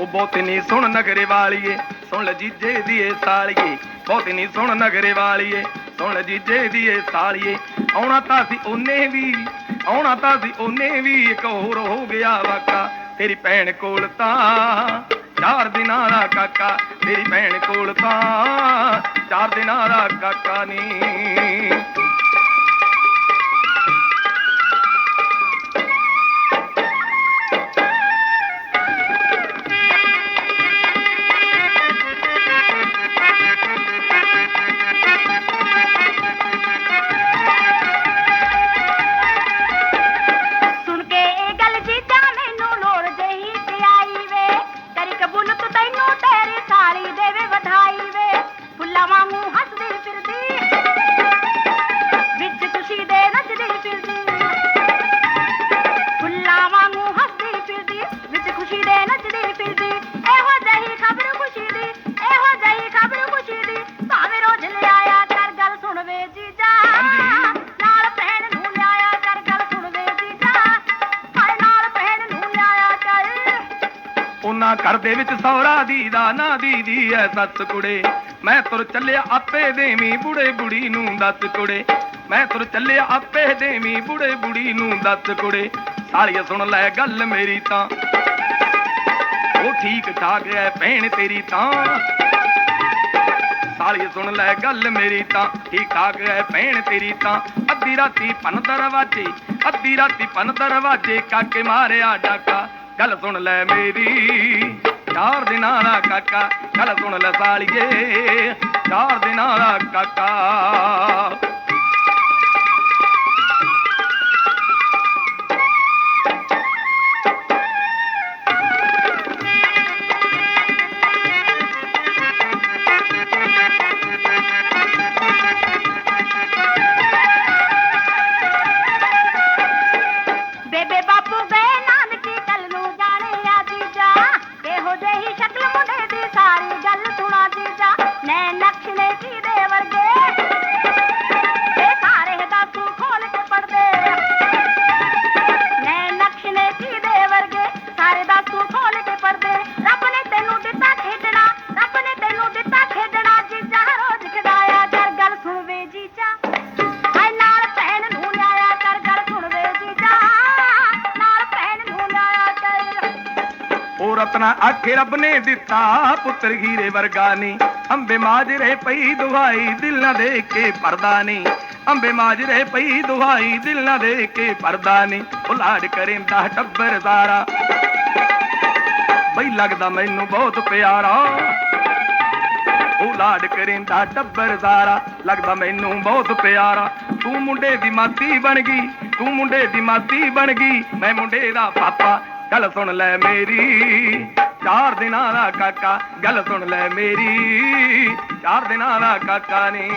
ਉਹ ਬਹੁਤ ਨਹੀਂ ਸੁਣ ਨਗਰੇ ਵਾਲੀਏ। ਸੁਣ ਲੈ ਜੀਜੇ ਦੀ ਸਾਲੀਏ। ਬਹੁਤ ਨਹੀਂ ਸੁਣ ਨਗਰੇ ਵਾਲੀਏ। ਸੁਣ ਲੈ ਜੀਜੇ ਦੀ ਸਾਲੀਏ। ਆਉਣਾ ਤਾਂ ਸੀ ਉਹਨੇ ਵੀ, ਆਉਣਾ ਤਾਂ ਸੀ ਉਹਨੇ ਵੀ, ਇੱਕ ਹੋਰ ਹੋ ਗਿਆ ਵਾਕਾ। ਤੇਰੀ ਭੈਣ ਕੋਲ ਤਾਂ, ਚਾਰ ਦਿਨਾਂ ਦਾ ਕਾਕਾ। ਤੇਰੀ ਭੈਣ ਕੋਲ ਤਾਂ, ਚਾਰ ਦਿਨਾਂ ਦਾ ਕਾਕਾ ਨੀ। ਨੱਚਦੀ ਫਿਰਦੀ ਇਹੋ ਜਹੀ ਖਬਰ ਖੁਸ਼ੀ ਦੀ, ਇਹੋ ਜਹੀ ਖਬਰ ਖੁਸ਼ੀ ਦੀ, ਭਾਵੇਂ ਰੋਜ਼ ਲਿਆਇਆ ਕਰ ਗੱਲ ਸੁਣ ਜੀਜਾ। ਨਾਲ ਭੈਣ ਨੂੰ ਲਿਆਇਆ ਕਰ ਗੱਲ ਸੁਣ ਜੀਜਾ। ਹਾਏ ਨਾਲ ਭੈਣ ਨੂੰ ਲਿਆਇਆ ਕਰ। ਉਹਨਾਂ ਘਰ ਦੇ ਵਿੱਚ ਸੌਰਾ ਦੀ ਦਾ ਨਾ ਦੀਦੀ ਐ ਸੱਸ ਕੁੜੇ। ਮੈਂ ਤੁਰ ਚੱਲਿਆ ਆਪੇ ਦੇਵੀ ਬੁੜੇ ਬੁੜੀ ਨੂੰ ਦੱਸ ਕੁੜੇ। ਮੈਂ ਤੁਰ ਚੱਲਿਆ ਆਪੇ ਦੇਵੀ ਬੁੜੇ ਬੁੜੀ ਨੂੰ ਦੱਸ ਕੁੜੇ। ਸਾਲੀਏ ਸੁਣ ਲੈ ਗੱਲ ਮੇਰੀ ਤਾਂ। ਠੀਕ ਠਾਕ ਐ ਭੈਣ ਤੇਰੀ ਤਾਂ। ਸਾਲੀ ਸੁਣ ਲੈ ਗੱਲ ਮੇਰੀ ਤਾਂ, ਠੀਕ ਠਾਕ ਐ ਭੈਣ ਤੇਰੀ ਤਾਂ। ਅੱਧੀ ਰਾਤੀ ਪਨ ਦਰਵਾਜੇ, ਅੱਧੀ ਰਾਤੀ ਪਨ ਦਰਵਾਜੇ ਕਾਕੇ ਮਾਰਿਆ ਡਾਕਾ। ਗੱਲ ਸੁਣ ਲੈ ਮੇਰੀ, ਚਾਰ ਦਿਨਾਂ ਦਾ ਕਾਕਾ। ਗੱਲ ਸੁਣ ਲੈ ਸਾਲੀਏ, ਚਾਰ ਦਿਨਾਂ ਦਾ ਕਾਕਾ। ਰਤਨਾ ਆਖੇ ਰੱਬ ਨੇ ਦਿੱਤਾ, ਪੁੱਤਰ ਹੀਰੇ ਵਰਗਾ ਨੀ। ਅੰਬੇ ਮਾਜਰੇ ਪਈ ਦੁਹਾਈ ਦਿਲ ਨਾ ਦੇ ਕੇ ਪਰਦਾ ਨੀ। ਅੰਬੇ ਮਾਜਰੇ ਪਈ ਦੁਹਾਈ ਦਿਲ ਨਾ ਦੇ ਕੇ ਪਰਦਾ ਨੀ। ਉਹ ਲਾਡ ਟੱਬਰ ਸਾਰਾ ਬਈ ਲੱਗਦਾ ਮੈਨੂੰ ਬਹੁਤ ਪਿਆਰਾ। ਉਹ ਲਾਡ ਕਰਿੰਦਾ ਟੱਬਰ ਸਾਰਾ ਲੱਗਦਾ ਮੈਨੂੰ ਬਹੁਤ ਪਿਆਰਾ। ਤੂੰ ਮੁੰਡੇ ਦੀ ਮਾਤੀ ਬਣ ਗਈ, ਤੂੰ ਮੁੰਡੇ ਦੀ ਮਾਤੀ ਬਣ ਗਈ, ਮੈਂ ਮੁੰਡੇ ਦਾ ਪਾਪਾ। ਗੱਲ ਸੁਣ ਲੈ ਮੇਰੀ। ਚਾਰ ਦਿਨਾਂ ਦਾ ਕਾਕਾ, ਗੱਲ ਸੁਣ ਲੈ ਮੇਰੀ। ਚਾਰ ਦਿਨਾਂ ਦਾ ਕਾਕਾ ਨੀ।